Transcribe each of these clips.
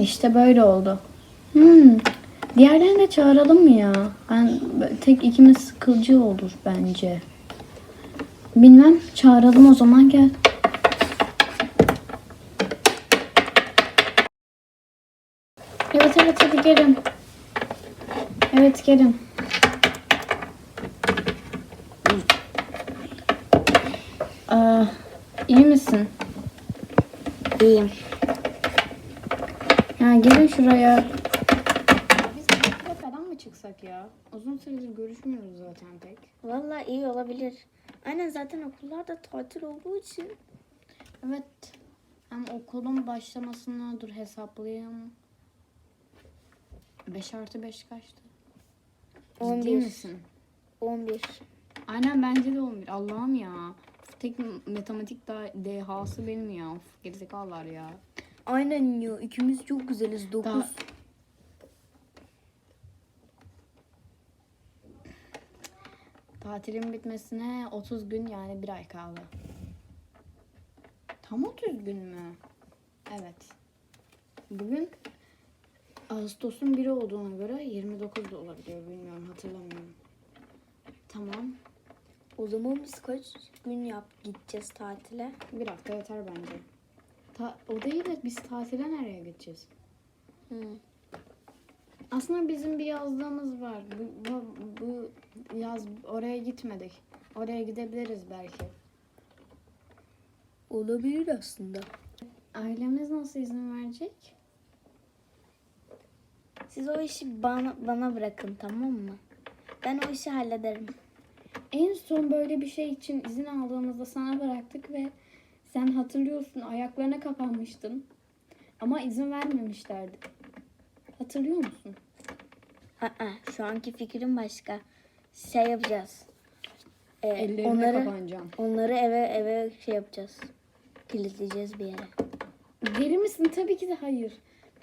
İşte böyle oldu. Hmm. Diğerlerini de çağıralım mı ya? Ben tek ikimiz sıkıcı olur bence. Bilmem. Çağıralım o zaman gel. Evet evet hadi gelin. Evet gelin. Aa, iyi misin? İyiyim. Ya gelin şuraya. Biz tatile falan mı çıksak ya? Uzun süredir görüşmüyoruz zaten pek. Valla iyi olabilir. Aynen zaten okullar da tatil olduğu için. Evet. Hem okulun başlamasına dur hesaplayayım. 5 artı 5 kaçtı? Ciddi 11. misin? 11. Aynen bence de 11. Allah'ım ya. Tek matematik da dehası benim ya. Of, Gerizekalılar ya. Aynen ya ikimiz çok güzeliz 9. Daha- Tatilin bitmesine 30 gün yani bir ay kaldı. Tam 30 gün mü? Evet. Bugün Ağustos'un 1'i olduğuna göre 29 da olabiliyor. Bilmiyorum hatırlamıyorum. Tamam. O zaman biz kaç gün yap gideceğiz tatile? Bir hafta yeter bence. Ta- o değil de biz tatile nereye gideceğiz? Hı. Aslında bizim bir yazdığımız var. Bu, bu, bu yaz oraya gitmedik. Oraya gidebiliriz belki. Olabilir aslında. Ailemiz nasıl izin verecek? Siz o işi bana, bana bırakın tamam mı? Ben o işi hallederim. En son böyle bir şey için izin aldığımızda sana bıraktık ve sen hatırlıyorsun ayaklarına kapanmıştın. Ama izin vermemişlerdi. Hatırlıyor musun? Aa, şu anki fikrim başka. Şey yapacağız. Ee, Ellerine onları, kapanacağım. onları eve eve şey yapacağız. Kilitleyeceğiz bir yere. Deli misin? Tabii ki de hayır.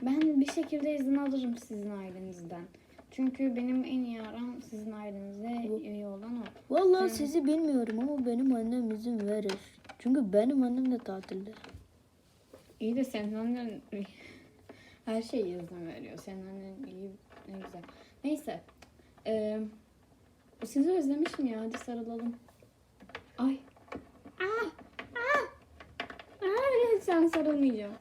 Ben bir şekilde izin alırım sizin ailenizden. Çünkü benim en iyi aram sizin ailenizle iyi olan o. Vallahi sizi bilmiyorum ama benim annem izin verir. Çünkü benim annem de tatilde. İyi de senin annen her şeyi izin veriyor. Senin annen iyi ne güzel. Neyse. Ee, sizi özlemişim ya. Hadi sarılalım. Ay. Ah! Ah! Hayır sen sarılmayacağım.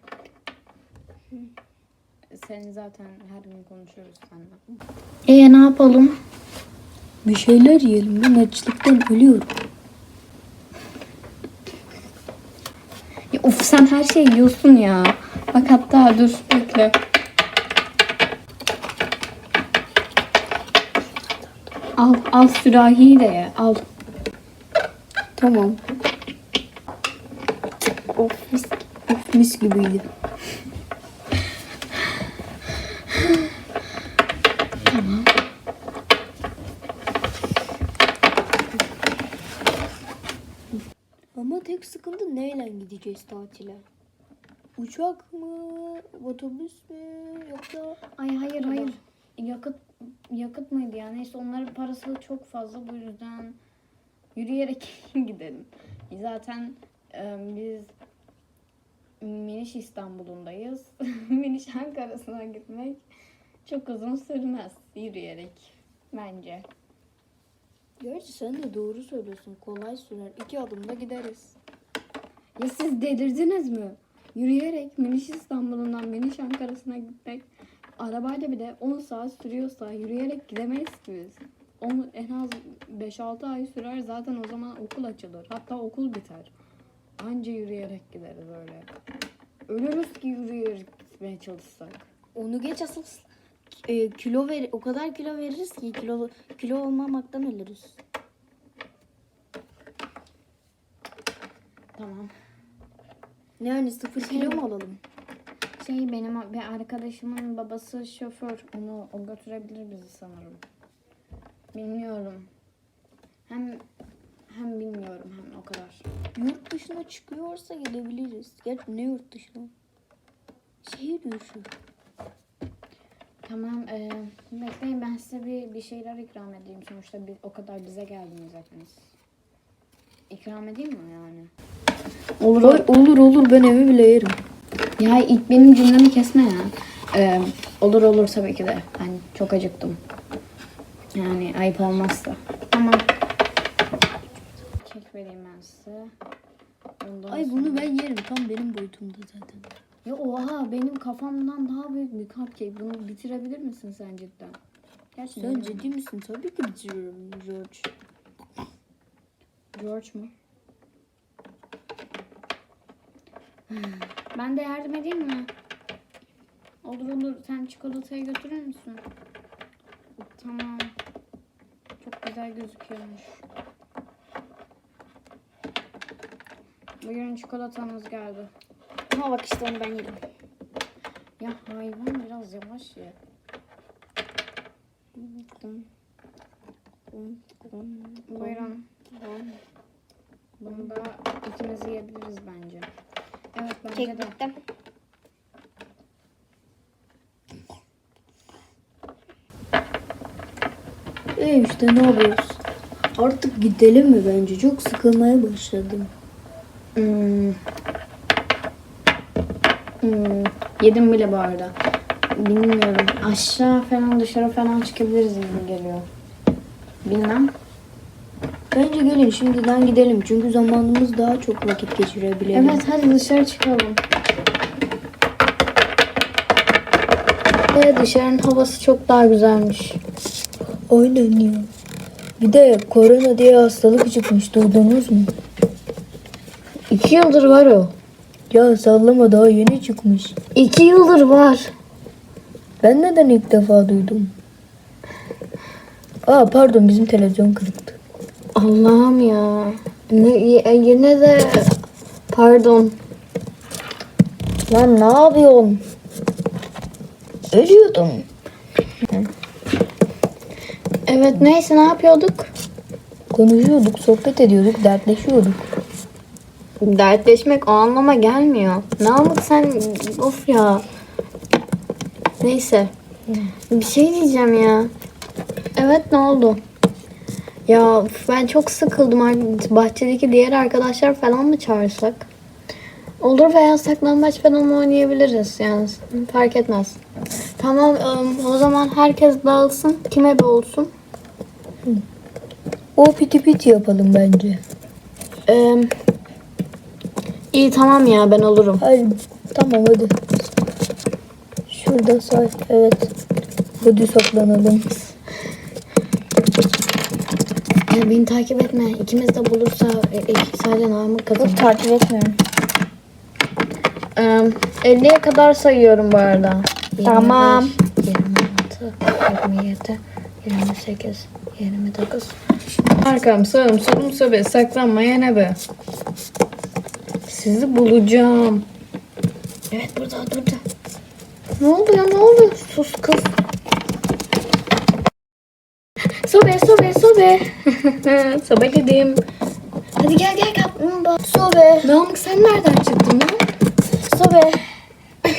Seni zaten her gün konuşuyoruz seninle. Ee ne yapalım? Bir şeyler yiyelim. Ben açlıktan ölüyorum. Of sen her şeyi yiyorsun ya. Bak hatta dur bekle. Al al sürahiyi de ye. Al. Tamam. Of mis, of, mis gibiydi. Ama tek sıkıntı neyle gideceğiz tatile? Uçak mı, otobüs mü yoksa Ay hayır hayır. Yakıt yakıt mıydı ya? Neyse onların parası çok fazla bu yüzden yürüyerek gidelim. Zaten e, biz Miniş İstanbul'undayız. Miniş Ankara'sına gitmek çok uzun sürmez yürüyerek bence. Gerçi sen de doğru söylüyorsun. Kolay sürer. İki adımda gideriz. Ya siz delirdiniz mi? Yürüyerek Miniş İstanbul'undan Miniş Ankara'sına gitmek arabayla bile 10 saat sürüyorsa yürüyerek gidemeyiz ki biz. Onu en az 5-6 ay sürer zaten o zaman okul açılır. Hatta okul biter. Anca yürüyerek gideriz öyle. Ölürüz ki yürüyerek gitmeye çalışsak. Onu geç asıl e, kilo ver o kadar kilo veririz ki kilo kilo olmamaktan ölürüz. Tamam. Ne yani sıfır kilo mu alalım? Şey benim bir arkadaşımın babası şoför. Onu o götürebilir bizi sanırım. Bilmiyorum. Hem hem bilmiyorum hem o kadar. Yurt dışına çıkıyorsa gidebiliriz. Gerçi ne yurt dışına? Şehir dışı. Tamam. E, bekleyin ben size bir, bir şeyler ikram edeyim. Sonuçta bir, o kadar bize geldiniz hepiniz. İkram edeyim mi yani? Olur olur olur ben evi bile yerim. Ya ilk benim cümlemi kesme ya. Ee, olur olur tabii ki de. Ben çok acıktım. Yani ayıp olmazsa. Tamam. Kek vereyim ben size. Ondan Ay sonra- bunu ben yerim. Tam benim boyutumda zaten. Ya oha benim kafamdan daha büyük bir cupcake. Bunu bitirebilir misin sen cidden? Gerçekten. Sen ciddi misin? Tabii ki bitiriyorum George. George mu? Ben de yardım edeyim mi? Olur olur. Sen çikolatayı götürür müsün? Tamam. Çok güzel gözüküyormuş. Buyurun çikolatanız geldi. Ama bak işte onu ben yedim. Ya hayvan biraz yavaş ye. Buyurun. Bunu da ikimiz yiyebiliriz bence. Evet bence Kek de. bitti. E işte ne yapıyoruz? Artık gidelim mi bence? Çok sıkılmaya başladım. Hmm. Hmm. Yedim bile bu arada. Bilmiyorum. Aşağı falan dışarı falan çıkabiliriz gibi geliyor. Bilmem. Bence gelin şimdiden gidelim. Çünkü zamanımız daha çok vakit geçirebilelim. Evet hadi dışarı çıkalım. Ve dışarının havası çok daha güzelmiş. Aynen ya. Bir de korona diye hastalık çıkmış. Duydunuz mu? İki yıldır var o. Ya sallama daha yeni çıkmış. İki yıldır var. Ben neden ilk defa duydum? Aa pardon bizim televizyon kırıktı. Allah'ım ya. Ne, yine de pardon. Lan ne yapıyorsun? Ölüyordum. Evet neyse ne yapıyorduk? Konuşuyorduk, sohbet ediyorduk, dertleşiyorduk. Dertleşmek o anlama gelmiyor. Namık sen of ya. Neyse. Bir şey diyeceğim ya. Evet ne oldu? Ya ben çok sıkıldım. Ar- Bahçedeki diğer arkadaşlar falan mı çağırsak? Olur veya saklambaç falan oynayabiliriz. Yani fark etmez. Tamam o zaman herkes dağılsın. Kime olsun? O piti piti yapalım bence. Ee, iyi tamam ya ben olurum. Hadi tamam hadi. Şurada say. Evet. Hadi saklanalım. Ya beni takip etme. İkimiz de bulursa e, e, sadece namık kazanır. takip etmiyorum. Ee, 50'ye kadar sayıyorum bu arada. Tamam. 26, 27, 28, 29. Arkam sağım solum sobe saklanmaya ne be. Sizi bulacağım. Evet burada burada. Ne oldu ya ne oldu? Sus kız. Sobe sobe sobe. Sobeledim. Hadi gel gel kaplumbağa. Sobe. Namık sen nereden çıktın ya? Sobe.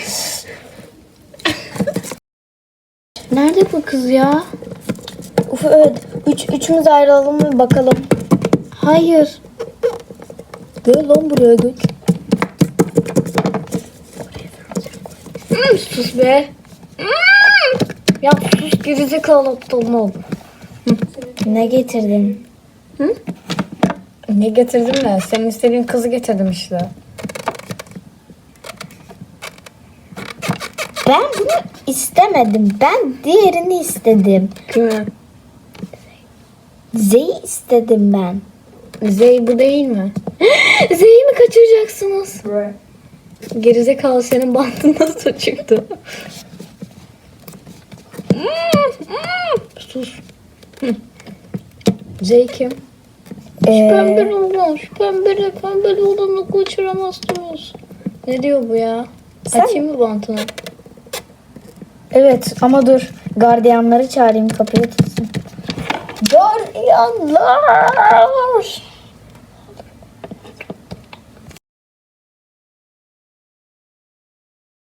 Nerede bu kız ya? Uf evet. Üç, üçümüz ayrılalım mı bakalım. Hayır. Gel lan buraya göç. Hmm, sus be. Hmm. Ya sus gerizekalı aptal ol. Ne getirdin? Ne getirdim de? Senin istediğin kızı getirdim işte. Ben bunu istemedim. Ben diğerini istedim. Kimi? Z'yi istedim ben. Zey bu değil mi? Zey'i mi kaçıracaksınız? Gerizekalı senin bantın nasıl çıktı? Sus. Hı. Zey kim? Ee, Pembe olan, şu pembeli pembeli olanı kaçıramazsınız. Ne diyor bu ya? Sen- Açayım mı bantını? evet ama dur. Gardiyanları çağırayım kapıyı tutsun. Gardiyanlar.